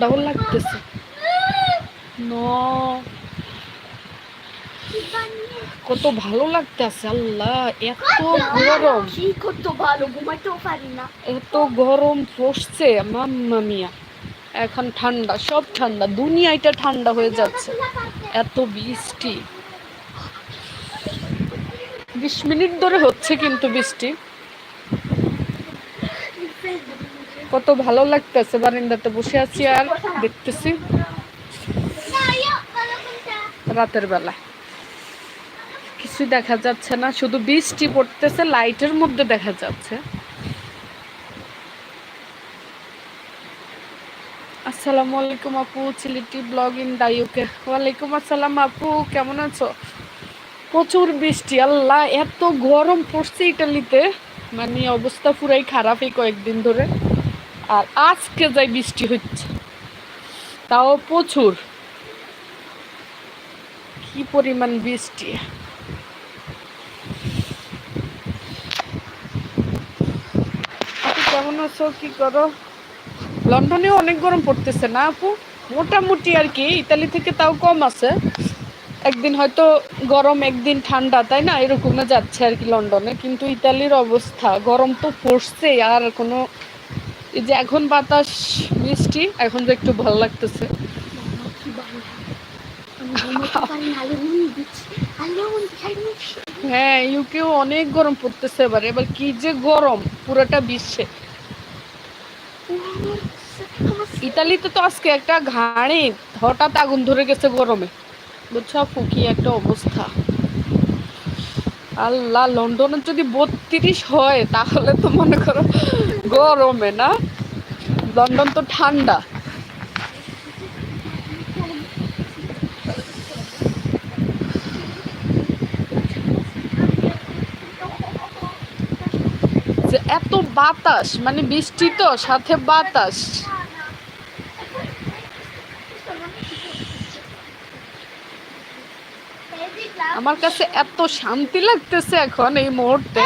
ঠান্ডাও লাগতেছে। ন। কত ভালো লাগতেছে, আল্লাহ, এত গরম। কি করতো ভালো ঘুমাইতেও পারি না এত গরম পড়ছে মাম্মা মিয়া। এখন ঠান্ডা, সব ঠান্ডা দুনিয়াটা ঠান্ডা হয়ে যাচ্ছে। এত বৃষ্টি। বিশ মিনিট ধরে হচ্ছে কিন্তু বৃষ্টি। কত ভালো লাগতেছে বারিন্দাতে বসে আছি আর দেখতেছি রাতের বেলা। কিছু দেখা যাচ্ছে না, শুধু বৃষ্টি পড়তেছে, লাইটের মধ্যে দেখা যাচ্ছে। আসসালামু আলাইকুম আপু, চিলিটি ব্লগ ইন দায়ুকে ওয়ালাইকুম আসসালাম আপু, কেমন আছো? প্রচুর বৃষ্টি, আল্লাহ, এত গরম পড়ছে ইটালিতে। মানে অবস্থা পুরাই খারাপই কয়েকদিন ধরে। আর আজকে যাই বৃষ্টি হচ্ছে, তাও প্রচুর। কি পরিমাণ বৃষ্টি। কেমন আছো? কি করো? লন্ডনেও অনেক গরম পড়তেছে না আপু? মোটামুটি আর কি, ইতালি থেকে তাও কম আছে। একদিন হয়তো গরম, একদিন ঠান্ডা, তাই না? এরকমে যাচ্ছে আর কি লন্ডনে। কিন্তু ইতালির অবস্থা, গরম তো পড়ছে আর কোনো এই যে এখন বাতাস, মিষ্টি, এখন যে একটু ভালো লাগতেছে। হ্যাঁ ইউকেও অনেক গরম পড়তেছে এবার। এবার কি যে গরম, পুরোটা বিশ্বে। ইতালিতে তো আজকে একটা ঘাড়ে হঠাৎ আগুন ধরে গেছে গরমে। বুঝছ ফুকি একটা অবস্থা। আল্লাহ, লন্ডনে যদি বত্রিশ হয়, তাহলে তো মনে করো গরমে না? লন্ডন তো ঠান্ডা। যে এত বাতাস মানে বৃষ্টি তো, সাথে বাতাস। আমার কাছে এত শান্তি লাগতেছে এখন এই মুহূর্তে।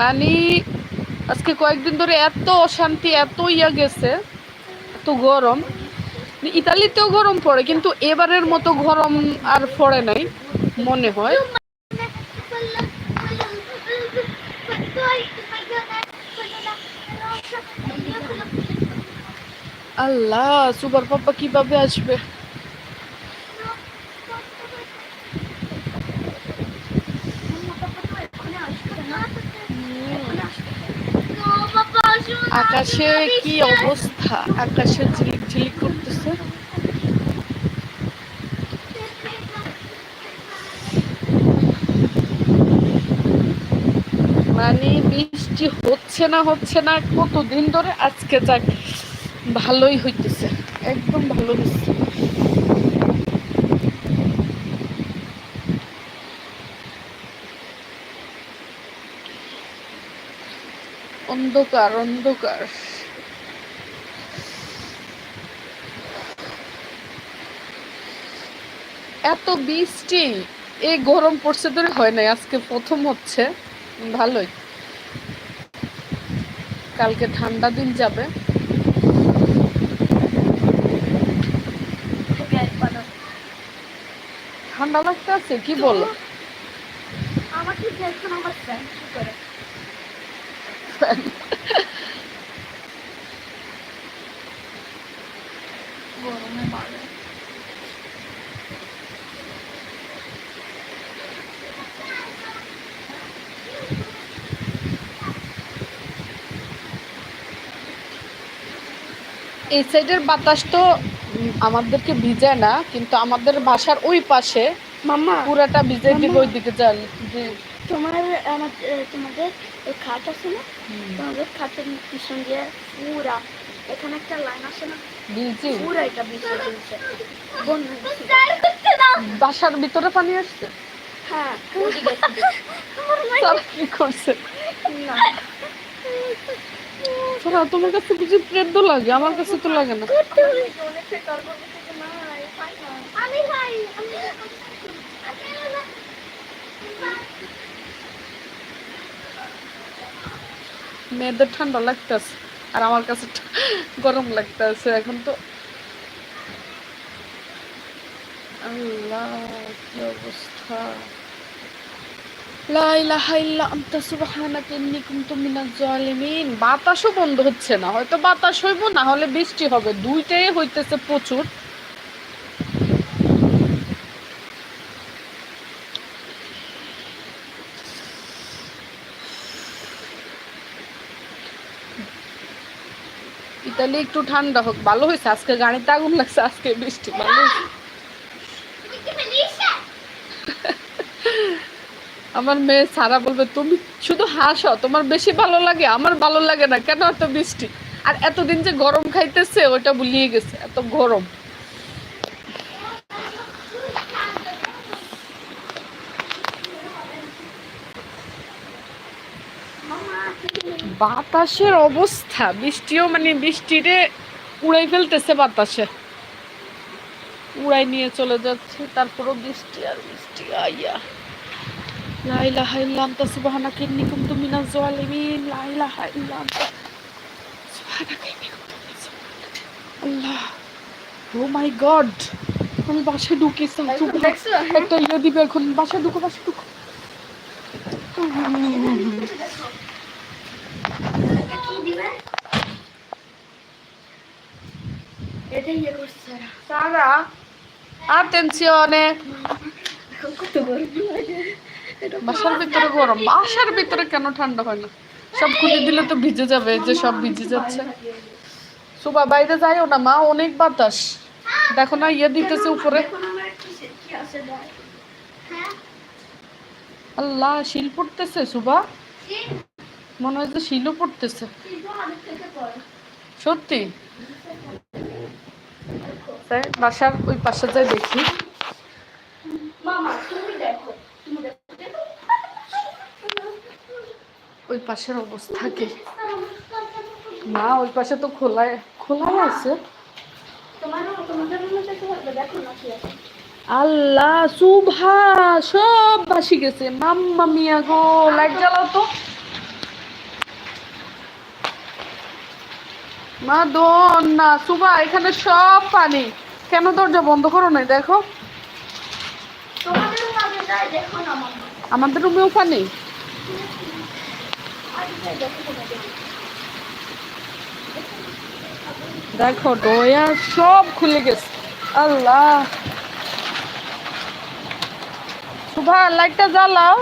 মানে আজকে কয়েকদিন ধরে এত অশান্তি, এত ইয়া গেছে, এত গরম। ইতালিতেও গরম পড়ে, কিন্তু এবারের মতো গরম আর পড়ে নাই, মনে হয়। আল্লাহ, সুপার পাপা কীভাবে আসবে? আকাশে কি অবস্থা? আকাশে ঝিলিক ঝিলিক করতেছে। মানে বৃষ্টি হচ্ছে না হচ্ছে না, কতদিন ধরে? আজকে যাক, ভালোই হইতেছে। একদম ভালো হচ্ছে অন্ধকার অন্ধকার। এত বৃষ্টি এই গরম পড়ছে ধরে হয় নাই, আজকে প্রথম হচ্ছে। ভালোই। কালকে ঠান্ডা দিন যাবে। ঠান্ডা লাগতে আছে কি বলো? আমাকে দেখুন আমার ফ্রেন্ড কি করে? গরমে মারে এই সাইডের বাতাস তো আমাদেরকে ভিজে না কিন্তু আমাদের বাসার ওই পাশে মাম্মা পুরাটা ভিজে দিবে মামা। ওই দিকে যান জি তোমার আমার তোমাদের ওই খাট আছে না? তোমাদের খাটের পিছন দিয়ে পুরা এখানে একটা লাইন আছে না? পুরা এটা বাসার ভিতরে পানি আসছে? হ্যাঁ কি করছে? না। তোমার কাছে বুঝি প্রেদ্য লাগে আমার কাছে তো লাগে না। আমি মেয়েদের ঠান্ডা লাগতেছে, আর আমার কাছে গরম লাগতেছে এখন তো। বাতাসও বন্ধ হচ্ছে না, হয়তো বাতাস হইব, না হলে বৃষ্টি হবে। দুইটাই হইতেছে প্রচুর। ইতালি একটু ঠান্ডা হোক। ভালো হয়েছে। আজকে গাড়িতে আগুন লাগছে, আজকে বৃষ্টি। ভালো আমার মেয়ে সারা বলবে, তুমি শুধু হাসো, তোমার বেশি ভালো লাগে, আমার ভালো লাগে না। কেন এত বৃষ্টি? আর এতদিন যে গরম খাইতেছে ওটা ভুলিয়ে গেছে। এত গরম। বাতাসের অবস্থা। বৃষ্টিও মানে বৃষ্টিরে উড়াই ফেলতেছে বাতাসে। উড়াই নিয়ে চলে যাচ্ছে তারপরও বৃষ্টি আর বৃষ্টি আইয়া। লা ইলাহা ইল্লা আনতা সুবহানাকা ইন্নী কুনতু মিনাজ জালিমিন। লা ইলাহা ইল্লা আনতা সুবহানাকা ইন্নী কুনতু মিনাজ জালিমিন। আল্লাহ ও মাই গড আমি বাসায় একটা ইয়ে দিবে এখন। বাসায় ঢুকো বাসায় ঢুকো কি দিবে এটাই ইয়ে করছে স্যার Sara, attenzione. কত গরম লাগে এটা বাসার ভিতরে গরম। বাসার ভিতরে কেন ঠান্ডা হয় না সব খুলে দিলে তো ভিজে যাবে যে সব ভিজে যাচ্ছে। সুবা, বাইরে যাইও না, মা, অনেক বাতাস। দেখো না ইয়ে দিতেছে উপরে। আল্লাহ, শিল পড়তেছে, সুবা? মনে হয় যে শিলও পড়তেছে। সত্যি? তাই বাসার ওই পাশে যাই দেখি। ওই পাশের অবস্থা কি? না, ওই পাশে তো খোলাই খোলাই আছে আল্লাহ, সুভা, সব ভাসি গেছে। মাম্মা মিয়া গো, লাইট জ্বালাও তো। মা দোন না সুভা এখানে সব পানি। কেন দরজা বন্ধ করো নাই? দেখো। আমাদের রুমেও পানি? দেখো ডয়া সব খুলে গেছে। আল্লাহ। সুভা লাইটটা জ্বালাও।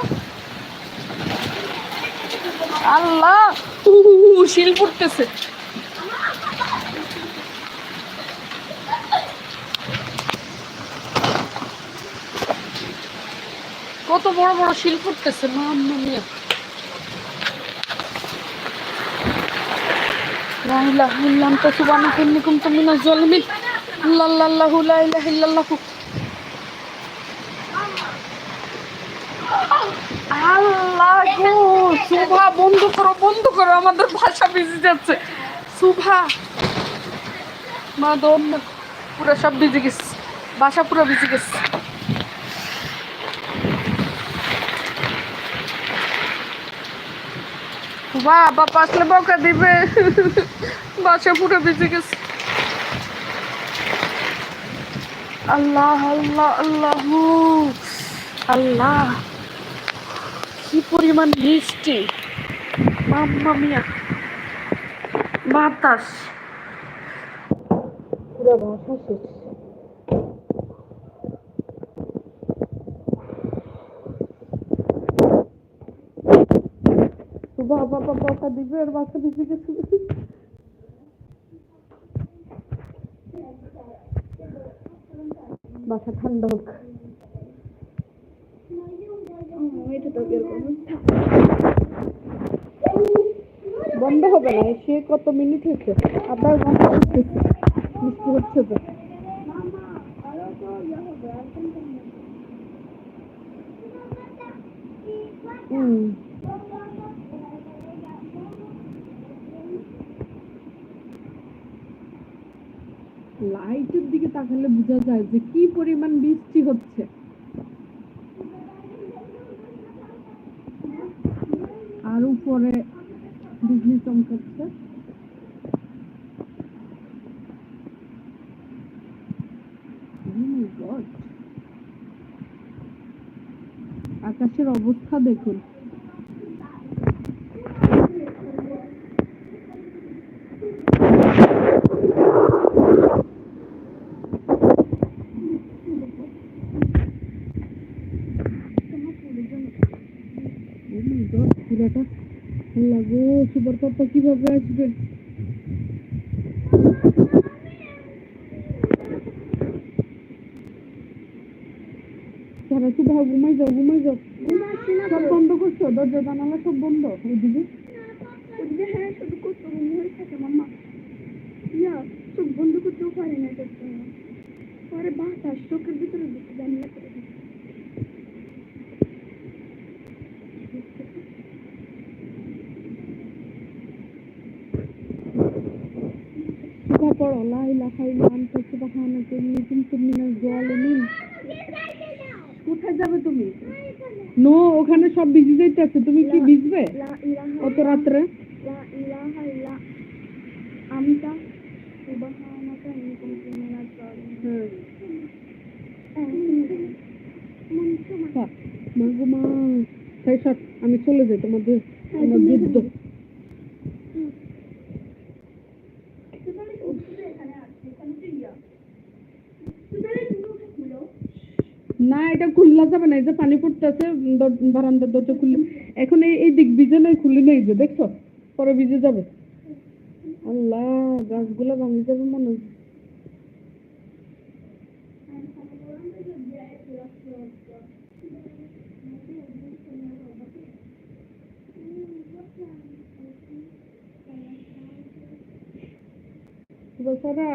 আল্লাহ। শিল পড়তেছে কত বড় বড় শিল্প ফুটতেছে মামিয়া সুভা, বন্ধ করো বন্ধ করো, আমাদের ভাষা ভিজে যাচ্ছে। সুভা। মা দম পুরো সব ভিজে গেছে, বাসা পুরো ভিজে গেছে। বাবা আসলে বকা দিবে। বাসা পুরো ভিজে গেছে। আল্লাহ আল্লাহ আল্লাহ। আল্লাহ, কি পরিমাণ বৃষ্টি মাম্মা মিয়া। বাতাস। পুরো ভাষা শেষ। বাবা বাবা আর বাসা ঠান্ডা হোক। বন্ধ হবে না, সে কত মিনিট হয়েছে? আবার ঘণ্টা হচ্ছে বৃষ্টি হচ্ছে তো। আইটের দিকে তাকালে বোঝা যায় যে কি পরিমাণ বৃষ্টি হচ্ছে। আর উপরে বিজলি চমকাচ্ছে। oh আকাশের অবস্থা দেখুন। গো পাপা কীভাবে আসবে? তারা শুধু ঘুমাই যাও ঘুমাই যাও। সব বন্ধ করছ? দরজা, জানালা সব বন্ধ? ওইদিকে ওদিকে হ্যাঁ শুধু কত রুম হয়ে থাকে মাম্মা ইয়া চোখ বন্ধ করতেও পারে না এটার জন্য পরে বাতাস চোখের ভিতরে ঢুকে জানলা করে দিচ্ছে। সুখা পড়ো কোথায় যাবে তুমি? নো ওখানে সব যাইতেছে তুমি কি ভিজবে? লা অত রাত্রে সুবহানাকা মা গো মা। তাই সব আমি চলে যাই তোমাদের আমার যুদ্ধ। এটা খুললা যাবে না, এই যে পানি পড়তেছে বারান্দার দরজা খুললে। এখন এই এই দিক ভিজে নাই, খুললে নেই যে, দেখছ? পরে ভিজে যাবে। আল্লাহ, গাছগুলো ভাঙে যাবে মনে হয়।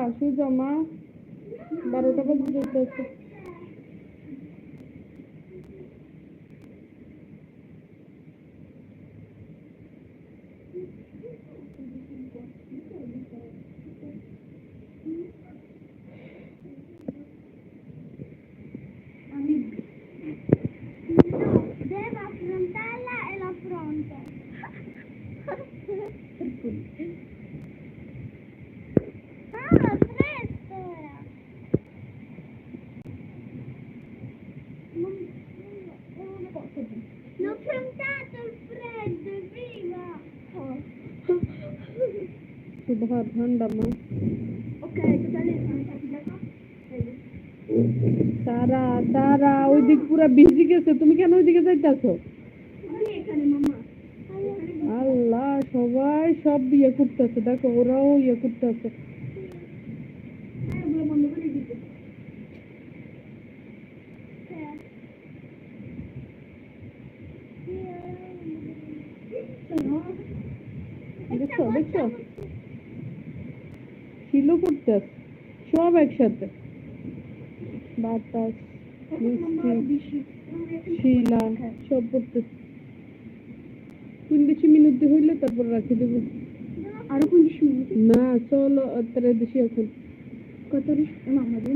আসি জমা, বারোটা বাজে যেতেছে Ok, totale তারা তারা ওই দিক পুরা ভিজে গেছে তুমি কেন ওইদিকে যাইতেছো মামা আল্লাহ সবাই সব ইয়ে করতেছে দেখো ওরাও ইয়ে করতেছে এগুলো বন্ধ করে দিতে দেখছ দেখছ ছিল করতেছে সব একসাথে। বাতাস মিষ্টি শিলা সব করতেছে পঞ্চাশ মিনিট হইলে তারপর রাখি দেবো। আরও পঞ্চাশ মিনিট? না চলো তার বেশি এখন। কত আমাদের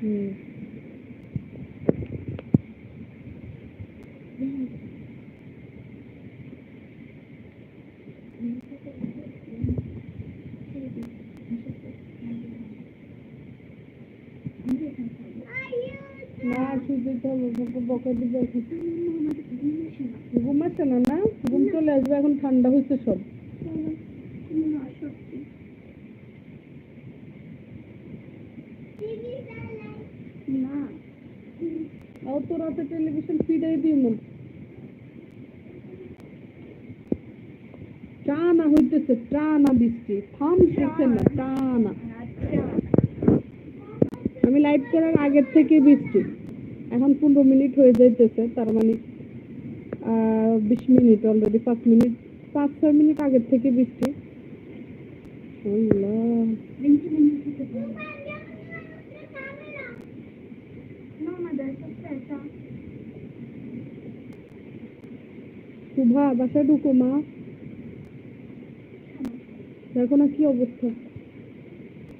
হুম না শুধু চলো বাবা বকা দিবে এখন ঘুমাচ্ছে না না ঘুম চলে আসবে এখন ঠান্ডা হয়েছে সব রাতে টেলিভিশন ফিরাই দিও না টানা হইতেছে টানা বৃষ্টি থামতেছে না টানা আমি লাইভ করার আগের থেকে বৃষ্টি। এখন পনেরো মিনিট হয়ে যাইতেছে, তার মানে বিশ মিনিট অলরেডি পাঁচ মিনিট, পাঁচ, ছয় মিনিট আগের থেকে বৃষ্টি. শুভা, বাসায় ঢুকো, মা। দেখো না কি অবস্থা।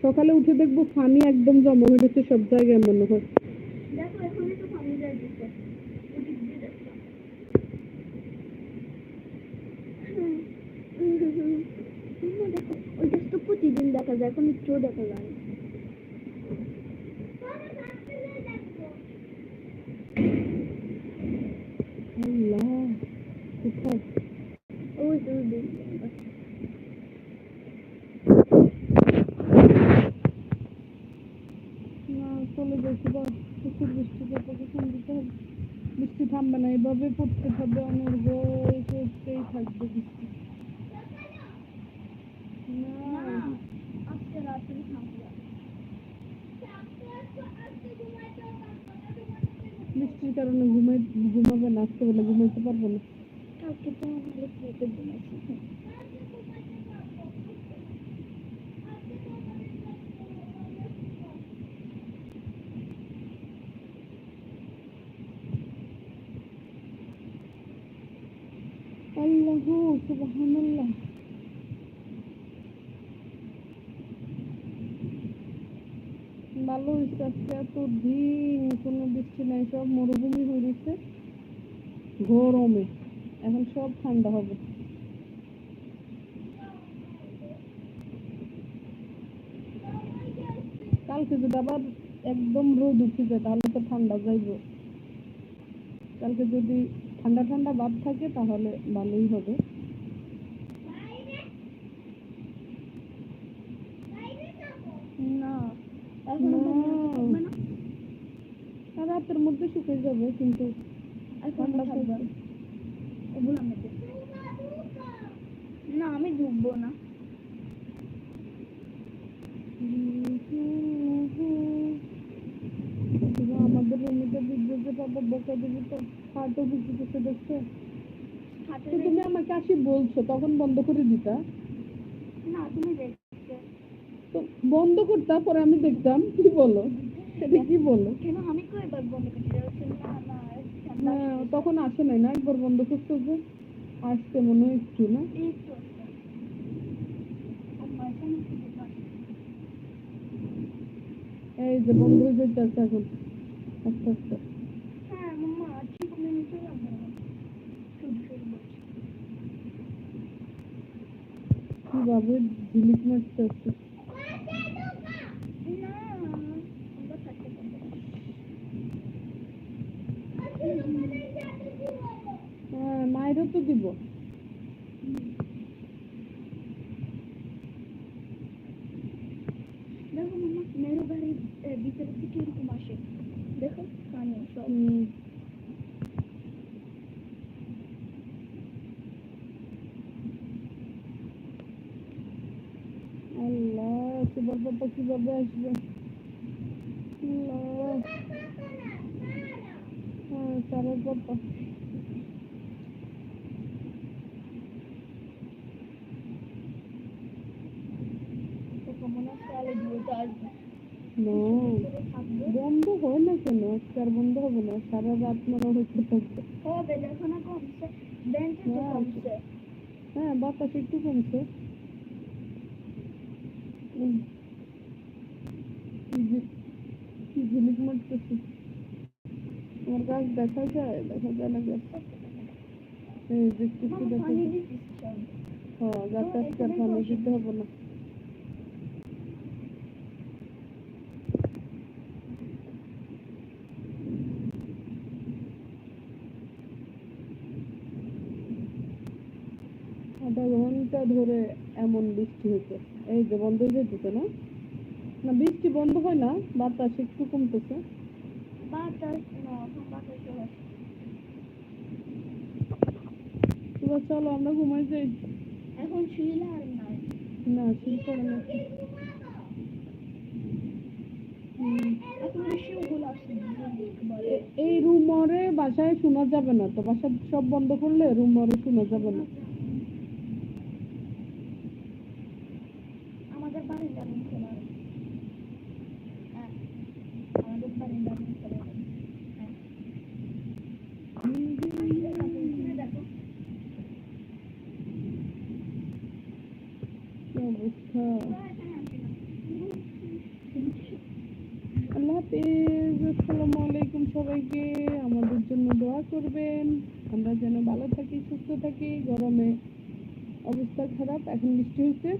সকালে উঠে দেখব পানি একদম জমা হয়ে গেছে সব জায়গায়, মনে হয়। দেখো দেখো নিচেও দেখা যায় আল্লাহ কোথায়? সুবহানাল্লাহ। ভালো এত দিন নাই, সব মরুভূমি হয়ে গেছে। গরমে, এখন সব ঠান্ডা হবে। কালকে যদি আবার একদম রোদ উঠে যায়, তাহলে তো ঠান্ডা যাইব। কালকে যদি ঠান্ডা ঠান্ডা ভাব থাকে তাহলে ভালোই হবে। রাতের মধ্যে শুকিয়ে যাবে কিন্তু না আমি ডুববো না কিন্তু আমাদের রুমিতে পাবো বকা দিবি তো হাটও বিক্রি করতে দেখছ তো তুমি আমাকে আসি বলছো তখন বন্ধ করে দিতা। না তুমি দেখতে। তো বন্ধ করতা পরে আমি দেখতাম কি বলো? সেটা কি বলো? কেন আমি কয়বার বন্ধ যাচ্ছি না তখন আসে নাই না একবার বন্ধ করতে যে। আসতে মনে হয় একটু না? এই কিছু যে বন্ধ হয়ে যেতে আছে এখন। আস্তে আস্তে। কীভাবে ঝিলিক মারতে হ্যাঁ মায়েরও তো দিব। দেখো মাম্মা মেরু বাড়ির ভিতরে থেকে এরকম আসে। দেখো পানি সব হুম। আল্লাহ তোমার বাবা কীভাবে আসবে? হ্যাঁ সারের বাবা বন্ধ হয় না কেন? আজকে আর বন্ধ হবে না? সারা রাত মনে হচ্ছে থাকবে। হবে দেখো না কমছে। বেঞ্চে তো হ্যাঁ। কমছে। হ্যাঁ বাতাস একটু কমছে। ঝিলিক মারতেছে আমার গাছ দেখা যায় দেখা যায় না গাছ হ্যাঁ হবে না আধা ঘণ্টা ধরে এমন বৃষ্টি হয়েছে এই যে বন্ধ হয়ে যেতেছে না? না বৃষ্টি বন্ধ হয় না? বাতাস একটু কমতেছে। বাতাস না বাতাস এবার চলো আমরা ঘুমাই যাই। এখন শুইলে আর না না। এই রুমরে বাসায় শোনা যাবে না তো বাসা সব বন্ধ করলে রুমরে শোনা যাবে না আমাদের বাড়ির দাবি খোলা হ্যাঁ আমাদের বাড়ির দাবি খোলা হ্যাঁ দেখো কি অবস্থা আল্লাহ হাফিজ আসসালামু আলাইকুম সবাইকে আমাদের জন্য দোয়া করবেন। আমরা যেন ভালো থাকি, সুস্থ থাকি। গরমে অবস্থা খারাপ, এখন বৃষ্টি হয়েছে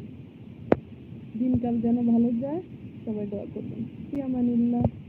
দিনকাল যেন ভালো যায়, সবাই দোয়া করবেন। কি আমানিল্লাহ।